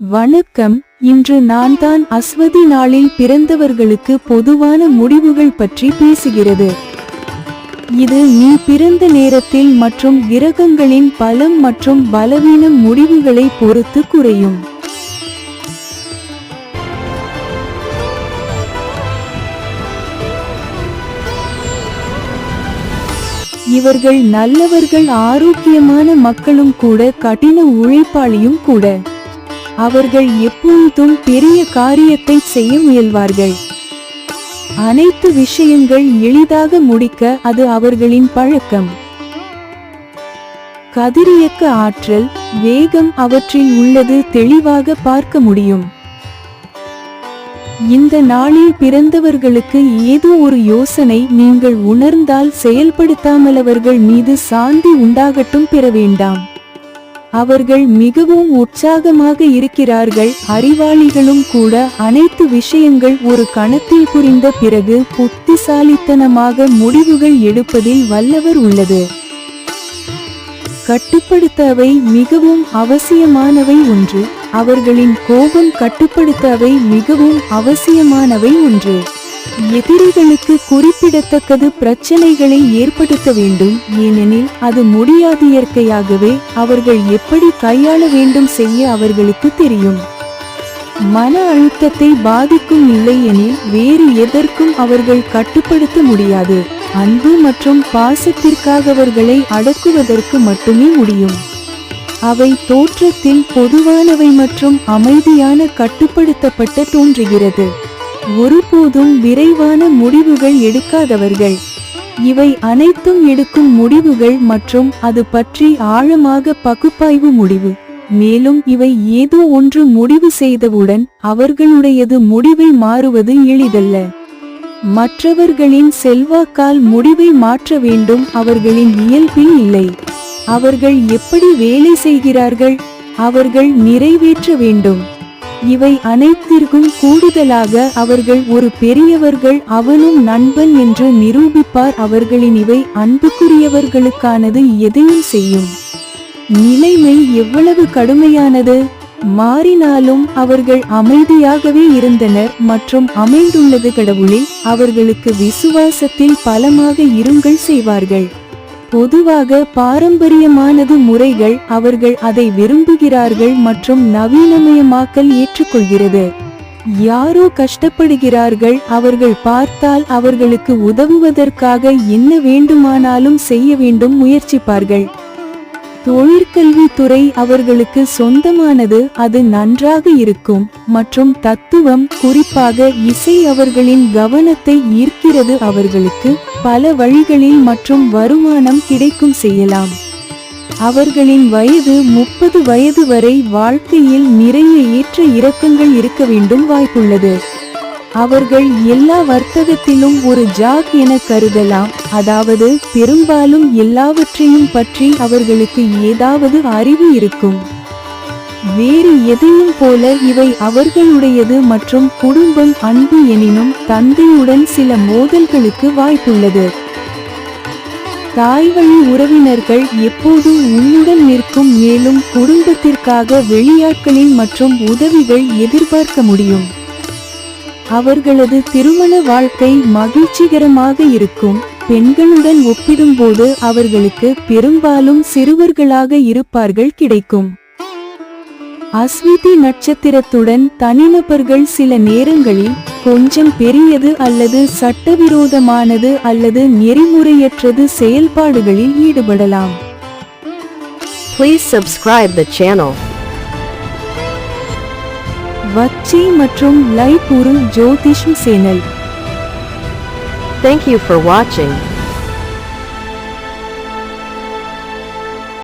வணக்கம். இன்று நான் தான் அஸ்வதி நாளில் பிறந்தவர்களுக்கு பொதுவான முடிவுகள் பற்றி பேசுகிறது. இது நீ பிறந்த நேரத்தில் மற்றும் கிரகங்களின் பலம் மற்றும் பலவீனம் முடிவுகளை பொறுத்து குறையும். இவர்கள் நல்லவர்கள் ஆரோக்கியமான மக்களும் கூட கடின உழைப்பாளியும் கூட. அவர்கள் எப்பொழுதும் பெரிய காரியத்தை செய்ய முயல்வார்கள். அனைத்து விஷயங்கள் எளிதாக முடிக்க அது அவர்களின் பழக்கம். கதிரியக்க ஆற்றல் வேகம் அவற்றில் உள்ளது தெளிவாக பார்க்க முடியும். இந்த நாளில் பிறந்தவர்களுக்கு ஏதோ ஒரு யோசனை நீங்கள் உணர்ந்தால் செயல்படுத்தாமல் அவர்கள் மீது சாந்தி உண்டாகட்டும் பெற வேண்டாம். அவர்கள் மிகவும் உற்சாகமாக இருக்கிறார்கள். அறிவாளிகளும் கூட அனைத்து விஷயங்கள் ஒரு கணத்தில் புரிந்த பிறகு புத்திசாலித்தனமாக முடிவுகள் எடுப்பதில் வல்லவர் உள்ளது. கட்டுப்படுத்தவை மிகவும் அவசியமானவை ஒன்று. அவர்களின் கோபம் கட்டுப்படுத்தவை மிகவும் அவசியமானவை ஒன்று. எதிரிகளுக்கு குறிப்பிடத்தக்கது பிரச்சனைகளை ஏற்படுத்த வேண்டும். ஏனெனில் அது முடியாது இயற்கையாகவே அவர்கள் எப்படி கையாள வேண்டும் செய்ய அவர்களுக்கு தெரியும். மன அழுத்தத்தை பாதிக்கும் இல்லையெனில் வேறு எதற்கும் அவர்கள் கட்டுப்படுத்த முடியாது. அன்பு மற்றும் பாசத்திற்காக அவர்களை அடக்குவதற்கு மட்டுமே முடியும். அவை தோற்றத்தில் பொதுவானவை மற்றும் அமைதியான கட்டுப்படுத்தப்பட்ட தோன்றுகிறது. ஒருபோதும் விரைவான முடிவுகள் எடுக்காதவர்கள். இவை அனைத்தும் எடுக்கும் முடிவுகள் மற்றும் அது பற்றி ஆழமாக பகுப்பாய்வு முடிவு. மேலும் இவை ஏதோ ஒன்று முடிவு செய்தவுடன் அவர்களுடையது முடிவை மாறுவது எளிதல்ல. மற்றவர்களின் செல்வாக்கால் முடிவை மாற்ற வேண்டும் அவர்களின் இயல்பில் இல்லை. அவர்கள் எப்படி வேலை செய்கிறார்கள்? அவர்கள் நிறைவேற்ற வேண்டும். இவை அனைத்திற்கும் கூடுதலாக அவர்கள் ஒரு பெரியவர்கள் அவனும் நண்பன் என்று நிரூபிப்பார். அவர்களின் இவை அன்புக்குரியவர்களுக்கானது எதையும் செய்யும். நிலைமை எவ்வளவு கடுமையானது. மாறினாலும் அவர்கள் அமைதியாகவே இருந்தனர். மற்றும் அமைந்துள்ளது கடவுளில் அவர்களுக்கு விசுவாசத்தில் பலமாக இருங்கள் செய்வார்கள். பொதுவாக பாரம்பரியமானது முறைகள் அவர்கள் அதை விரும்புகிறார்கள் மற்றும் நவீனமயமாக்கல் ஏற்றுக்கொள்கிறது. யாரோ கஷ்டப்படுகிறார்கள் அவர்கள் பார்த்தால் அவர்களுக்கு உதவுவதற்காக என்ன வேண்டுமானாலும் செய்ய வேண்டும் முயற்சிப்பார்கள். தொழிற்கல்வித்துறை அவர்களுக்கு சொந்தமானது அது நன்றாக இருக்கும். மற்றும் தத்துவம் குறிப்பாக இசை அவர்களின் கவனத்தை ஈர்க்கிறது. அவர்களுக்கு பல வழிகளில் மற்றும் வருமானம் கிடைக்கும் செய்யலாம். அவர்களின் வயது முப்பது வயது வரை வாழ்க்கையில் நிறைய ஏற்ற இறக்கங்கள் இருக்க வேண்டும் வாய்ப்புள்ளது. அவர்கள் எல்லா வர்த்தகத்திலும் ஒரு ஜாக் என கருதலாம். அதாவது பெரும்பாலும் எல்லாவற்றையும் பற்றி அவர்களுக்கு ஏதாவது அறிவு இருக்கும். வேறு எதையும் போல இவை அவர்களுடையது மற்றும் குடும்பம் அன்பு எனினும் தந்தையுடன் சில மோதல்களுக்கு வாய்ப்புள்ளது. தாய்வழி உறவினர்கள் எப்போதும் உன்னுடன் நிற்கும் மேலும் குடும்பத்திற்காக வெளியாட்களின் மற்றும் உதவிகள் எதிர்பார்க்க முடியும். அவர்களது திருமண வாழ்க்கை மகிழ்ச்சிகரமாக இருக்கும். பெண்களுடன் ஒப்பிடும்போது அவர்களுக்கு பெரும்பாலும் சிறுவர்களாக இருப்பார்கள் கிடைக்கும். அஸ்விதி நட்சத்திரத்துடன் தனிநபர்கள் சில நேரங்களில் கொஞ்சம் பெரியது அல்லது சட்டவிரோதமானது அல்லது நெறிமுறையற்றது செயல்பாடுகளில் ஈடுபடலாம். Please subscribe the channel. வச்சி மற்றும் லைபுரு ஜோதிஷம் channel Thank you for watching.